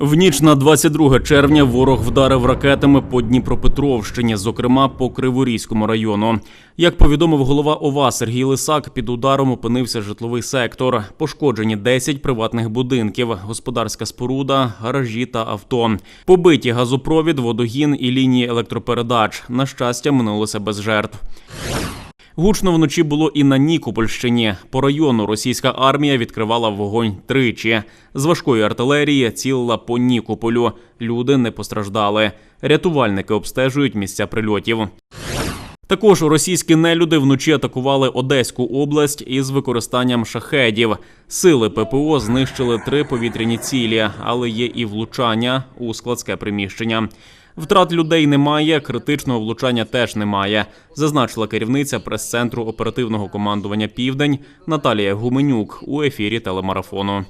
В ніч на 22 червня ворог вдарив ракетами по Дніпропетровщині, зокрема по Криворізькому району. Як повідомив голова ОВА Сергій Лисак, під ударом опинився житловий сектор. Пошкоджені 10 приватних будинків, господарська споруда, гаражі та авто. Побиті газопровід, водогін і лінії електропередач. На щастя, минулося без жертв. Гучно вночі було і на Нікопольщині. По району російська армія відкривала вогонь тричі. З важкої артилерії цілила по Нікополю. Люди не постраждали. Рятувальники обстежують місця прильотів. Також російські нелюди вночі атакували Одеську область із використанням шахедів. Сили ППО знищили три повітряні цілі, але є і влучання у складське приміщення. Втрат людей немає, критичного влучання теж немає, зазначила керівниця прес-центру оперативного командування Південь Наталія Гуменюк у ефірі телемарафону.